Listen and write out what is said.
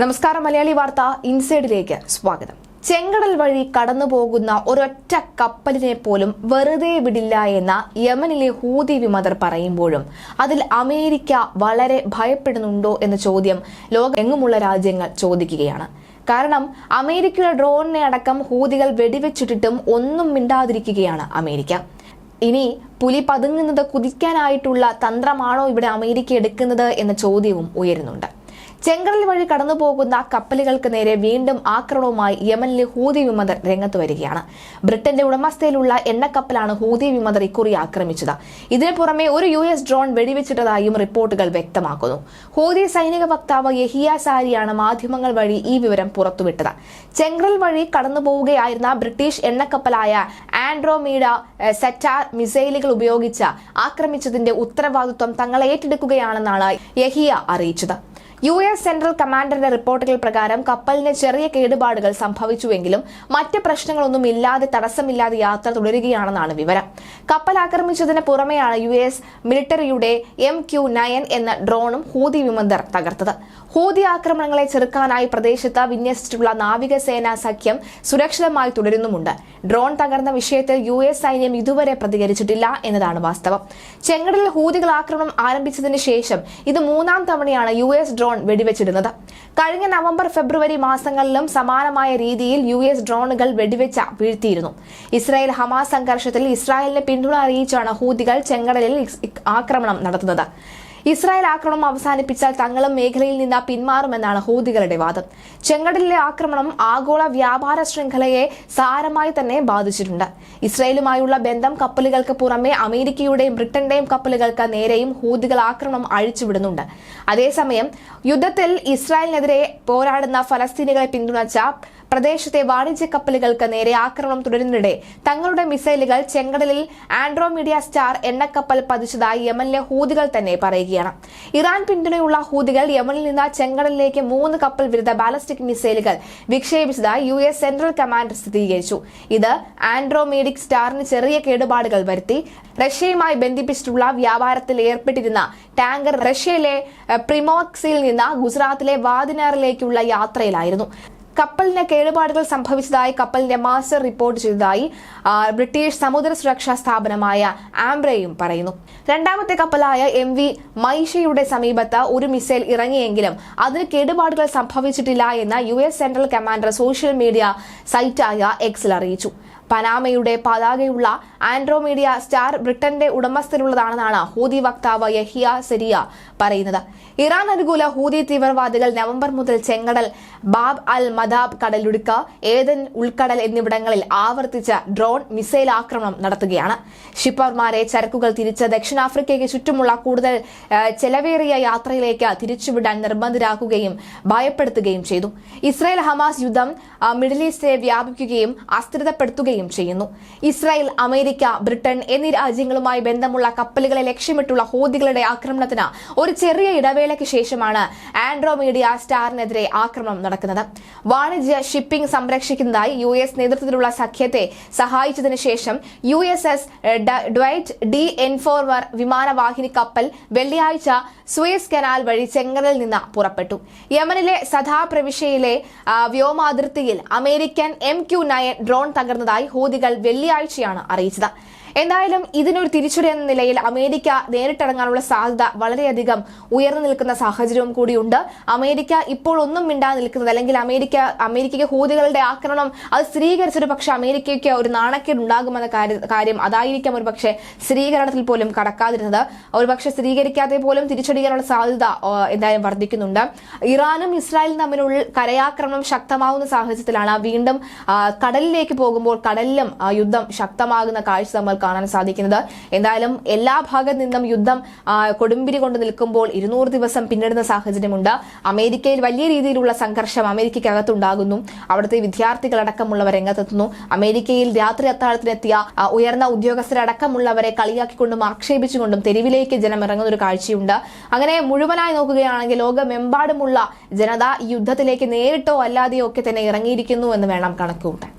നമസ്കാരം മലയാളി വാർത്ത ഇൻസൈഡിലേക്ക് സ്വാഗതം. ചെങ്കടൽ വഴി കടന്നു പോകുന്ന ഒരൊറ്റ കപ്പലിനെ പോലും വെറുതെ വിടില്ല എന്ന യമനിലെ ഹൂതി വിമതർ പറയുമ്പോഴും അതിൽ അമേരിക്ക വളരെ ഭയപ്പെടുന്നുണ്ടോ എന്ന ചോദ്യം ലോകമെങ്ങുമുള്ള രാജ്യങ്ങൾ ചോദിക്കുകയാണ്. കാരണം അമേരിക്കയുടെ ഡ്രോണിനെ അടക്കം ഹൂതികൾ വെടിവെച്ചിട്ടിട്ടും ഒന്നും മിണ്ടാതിരിക്കുകയാണ് അമേരിക്ക. ഇനി പുലി പതുങ്ങുന്നത് കുതിക്കാനായിട്ടുള്ള തന്ത്രമാണോ ഇവിടെ അമേരിക്ക എടുക്കുന്നത് എന്ന ചോദ്യവും ഉയരുന്നുണ്ട്. ചെങ്കടൽ വഴി കടന്നു പോകുന്ന കപ്പലുകൾക്ക് നേരെ വീണ്ടും ആക്രമണവുമായി യമനിലെ ഹൂതി വിമതർ രംഗത്ത് വരികയാണ്. ബ്രിട്ടന്റെ ഉടമസ്ഥയിലുള്ള എണ്ണക്കപ്പലാണ് ഹൂതി വിമതർ ഇക്കുറി ആക്രമിച്ചത്. ഇതിനു പുറമെ ഒരു യു എസ് ഡ്രോൺ വെടിവെച്ചിട്ടതായും റിപ്പോർട്ടുകൾ വ്യക്തമാക്കുന്നു. ഹൂതി സൈനിക വക്താവ് യഹിയ സാരിയാണ് മാധ്യമങ്ങൾ വഴി ഈ വിവരം പുറത്തുവിട്ടത്. ചെങ്കടൽ വഴി കടന്നു പോവുകയായിരുന്ന ബ്രിട്ടീഷ് എണ്ണക്കപ്പലായ ആൻഡ്രോമീഡ സെറ്റാർ മിസൈലുകൾ ഉപയോഗിച്ച് ആക്രമിച്ചതിന്റെ ഉത്തരവാദിത്വം തങ്ങൾ ഏറ്റെടുക്കുകയാണെന്നാണ് യഹിയ അറിയിച്ചത്. യു എസ് സെൻട്രൽ കമാൻഡറിന്റെ റിപ്പോർട്ടുകൾ പ്രകാരം കപ്പലിന് ചെറിയ കേടുപാടുകൾ സംഭവിച്ചുവെങ്കിലും മറ്റ് പ്രശ്നങ്ങളൊന്നും ഇല്ലാതെ തടസ്സമില്ലാതെ യാത്ര തുടരുകയാണെന്നാണ് വിവരം. കപ്പൽ ആക്രമിച്ചതിന് പുറമെയാണ് യു എസ് മിലിറ്ററിയുടെ എം ക്യു നയൻ എന്ന ഡ്രോണും ഹൂതി വിമതർ തകർത്തത്. ഹൂതി ആക്രമണങ്ങളെ ചെറുക്കാനായി പ്രദേശത്ത് വിന്യസിച്ചിട്ടുള്ള നാവികസേനാ സഖ്യം സുരക്ഷിതമായി തുടരുന്നുമുണ്ട്. ഡ്രോൺ തകർന്ന വിഷയത്തിൽ യു എസ് സൈന്യം ഇതുവരെ പ്രതികരിച്ചിട്ടില്ല എന്നതാണ് വാസ്തവം. ചെങ്കടലിൽ ഹൂതികൾ ആക്രമണം ആരംഭിച്ചതിന് ശേഷം ഇത് മൂന്നാം തവണയാണ് യു എസ് ഡ്രോൺ വെടിവെച്ചിടുന്നത്. കഴിഞ്ഞ നവംബർ ഫെബ്രുവരി മാസങ്ങളിലും സമാനമായ രീതിയിൽ യു എസ് ഡ്രോണുകൾ വെടിവെച്ച വീഴ്ത്തിയിരുന്നു. ഇസ്രായേൽ ഹമാസ് സംഘർഷത്തിൽ ഇസ്രായേലിന് പിന്തുണ അറിയിച്ചാണ് ഹൂതികൾ ചെങ്കടലിൽ ആക്രമണം നടത്തുന്നത്. ഇസ്രായേൽ ആക്രമണം അവസാനിപ്പിച്ചാൽ തങ്ങളും മേഖലയിൽ നിന്ന് പിന്മാറുമെന്നാണ് ഹൂതികളുടെ വാദം. ചെങ്കടലിലെ ആക്രമണം ആഗോള വ്യാപാര ശൃംഖലയെ സാരമായി തന്നെ ബാധിച്ചിട്ടുണ്ട്. ഇസ്രായേലുമായുള്ള ബന്ധം കപ്പലുകൾക്ക് പുറമെ അമേരിക്കയുടെയും ബ്രിട്ടന്റെയും കപ്പലുകൾക്ക് നേരെയും ഹൂതികൾ ആക്രമണം അഴിച്ചുവിടുന്നുണ്ട്. അതേസമയം യുദ്ധത്തിൽ ഇസ്രായേലിനെതിരെ പോരാടുന്ന ഫലസ്തീനികളെ പിന്തുണച്ച പ്രദേശത്തെ വാണിജ്യ കപ്പലുകൾക്ക് നേരെ ആക്രമണം തുടരുന്നതിനിടെ തങ്ങളുടെ മിസൈലുകൾ ചെങ്കടലിൽ ആൻഡ്രോമീഡിയ സ്റ്റാർ എണ്ണക്കപ്പൽ പതിച്ചതായി യമനിലെ ഹൂതികൾ തന്നെ പറയുകയാണ്. ഇറാൻ പിന്തുണയുള്ള ഹൂതികൾ യമനിൽ നിന്ന് ചെങ്കടലിലേക്ക് മൂന്ന് കപ്പൽ വിരുദ്ധ ബാലസ്റ്റിക് മിസൈലുകൾ വിക്ഷേപിച്ചതായി യു എസ് സെൻട്രൽ കമാൻഡ് സ്ഥിരീകരിച്ചു. ഇത് ആൻഡ്രോമീഡിക് സ്റ്റാറിന് ചെറിയ കേടുപാടുകൾ വരുത്തി റഷ്യയുമായി ബന്ധിപ്പിച്ചിട്ടുള്ള വ്യാപാരത്തിൽ ഏർപ്പെട്ടിരുന്ന ടാങ്കർ റഷ്യയിലെ പ്രിമോക്സിൽ നിന്ന് ഗുജറാത്തിലെ വാദിനാറിലേക്കുള്ള യാത്രയിലായിരുന്നു. കപ്പലിന് കേടുപാടുകൾ സംഭവിച്ചതായി കപ്പലിന്റെ മാസ്റ്റർ റിപ്പോർട്ട് ചെയ്തതായി ബ്രിട്ടീഷ് സമുദ്ര സുരക്ഷാ സ്ഥാപനമായ ആംബ്രയും പറയുന്നു. രണ്ടാമത്തെ കപ്പലായ എം വി മൈഷയുടെ സമീപത്ത് ഒരു മിസൈൽ ഇറങ്ങിയെങ്കിലും അതിന് കേടുപാടുകൾ സംഭവിച്ചിട്ടില്ല എന്ന് U S central commander social media സൈറ്റായ എക്സിൽ അറിയിച്ചു. പനാമയുടെ പതാകയുള്ള ആൻഡ്രോമീഡിയ സ്റ്റാർ ബ്രിട്ടന്റെ ഉടമസ്ഥരുള്ളതാണെന്നാണ് ഹൂതി വക്താവ് യഹിയ സെരിയ പറയുന്നത്. ഇറാൻ അനുകൂല ഹൂതി തീവ്രവാദികൾ നവംബർ മുതൽ ചെങ്കടൽ ബാബ് അൽ മദാബ് കടലുടുക്ക് ഏതൻ ഉൾക്കടൽ എന്നിവിടങ്ങളിൽ ആവർത്തിച്ച ഡ്രോൺ മിസൈൽ ആക്രമണം നടത്തുകയാണ്. ഷിപ്പർമാരെ ചരക്കുകൾ തിരിച്ച് ദക്ഷിണാഫ്രിക്കയ്ക്ക് ചുറ്റുമുള്ള കൂടുതൽ ചെലവേറിയ യാത്രയിലേക്ക് തിരിച്ചുവിടാൻ നിർബന്ധരാക്കുകയും ഭയപ്പെടുത്തുകയും ചെയ്തു. ഇസ്രായേൽ ഹമാസ് യുദ്ധം മിഡിൽ ഈസ്റ്റിനെ വ്യാപിക്കുകയും അസ്ഥിരതപ്പെടുത്തുകയും ചെയ്യുന്നു. ഇസ്രായേൽ അമേരിക്ക ബ്രിട്ടൻ എന്നീ രാജ്യങ്ങളുമായി ബന്ധമുള്ള കപ്പലുകളെ ലക്ഷ്യമിട്ടുള്ള ഹോദികളുടെ ആക്രമണത്തിന് ഒരു ചെറിയ ഇടവേളയ്ക്ക് ശേഷമാണ് ആൻഡ്രോമീഡിയ സ്റ്റാറിനെതിരെ ആക്രമണം നടക്കുന്നത്. വാണിജ്യ ഷിപ്പിംഗ് സംരക്ഷിക്കുന്നതായി യു എസ് നേതൃത്വത്തിലുള്ള സഖ്യത്തെ സഹായിച്ചതിനു ശേഷം U S S Dwight D എൻഫോർവർ വിമാനവാഹിനി കപ്പൽ വെള്ളിയാഴ്ച സുയസ് കനാൽ വഴി ചെങ്കടലിൽ നിന്ന് പുറപ്പെട്ടു. യമനിലെ സദാ പ്രവിശ്യയിലെ വ്യോമാതിർത്തിയിൽ American M Q nine drone തകർന്നതായി ഹൂതികൾ വെള്ളിയാഴ്ചയാണ് അറിയിച്ചത്. എന്തായാലും ഇതിനൊരു തിരിച്ചടി എന്ന നിലയിൽ അമേരിക്ക നേരിട്ടിറങ്ങാനുള്ള സാധ്യത വളരെയധികം ഉയർന്നു നിൽക്കുന്ന സാഹചര്യവും കൂടിയുണ്ട്. അമേരിക്ക ഇപ്പോൾ ഒന്നും മിണ്ടാതെ നിൽക്കുന്നത് അല്ലെങ്കിൽ അമേരിക്ക അമേരിക്കയ്ക്ക് ഹൂതികളുടെ ആക്രമണം അത് സ്ഥിരീകരിച്ചൊരു പക്ഷെ അമേരിക്കയ്ക്ക് ഒരു നാണക്കേട് ഉണ്ടാകുമെന്ന കാര്യ- അതായിരിക്കാം ഒരു പക്ഷേ സ്ഥിരീകരണത്തിൽ പോലും കടക്കാതിരുന്നത്. ഒരു പക്ഷേ സ്ഥിരീകരിക്കാതെ പോലും തിരിച്ചടിക്കാനുള്ള സാധ്യത എന്തായാലും വർദ്ധിക്കുന്നുണ്ട്. ഇറാനും ഇസ്രായേലും തമ്മിലുള്ള കരയാക്രമണം ശക്തമാവുന്ന സാഹചര്യത്തിലാണ് വീണ്ടും കടലിലേക്ക് പോകുമ്പോൾ കടലിലും യുദ്ധം ശക്തമാകുന്ന കാഴ്ച നമ്മൾ കാണാൻ സാധിക്കുന്നത്. എന്തായാലും എല്ലാ ഭാഗത്തു നിന്നും യുദ്ധം കൊടുമ്പിരി കൊണ്ട് നിൽക്കുമ്പോൾ ഇരുന്നൂറ് ദിവസം പിന്നിടുന്ന സാഹചര്യമുണ്ട്. അമേരിക്കയിൽ വലിയ രീതിയിലുള്ള സംഘർഷം അമേരിക്കയ്ക്കകത്തുണ്ടാകുന്നു അവിടുത്തെ വിദ്യാർത്ഥികളടക്കമുള്ളവർ രംഗത്തെത്തുന്നു. അമേരിക്കയിൽ രാത്രി അത്താഴത്തിനെത്തിയ ഉയർന്ന ഉദ്യോഗസ്ഥരടക്കമുള്ളവരെ കളിയാക്കിക്കൊണ്ടും ആക്ഷേപിച്ചുകൊണ്ടും തെരുവിലേക്ക് ജനം ഇറങ്ങുന്ന ഒരു കാഴ്ചയുണ്ട്. അങ്ങനെ മുഴുവനായി നോക്കുകയാണെങ്കിൽ ലോകമെമ്പാടുമുള്ള ജനത ഈ യുദ്ധത്തിലേക്ക് നേരിട്ടോ അല്ലാതെയോ ഒക്കെ തന്നെ ഇറങ്ങിയിരിക്കുന്നു എന്ന് വേണം കണക്കുകൂട്ടാൻ.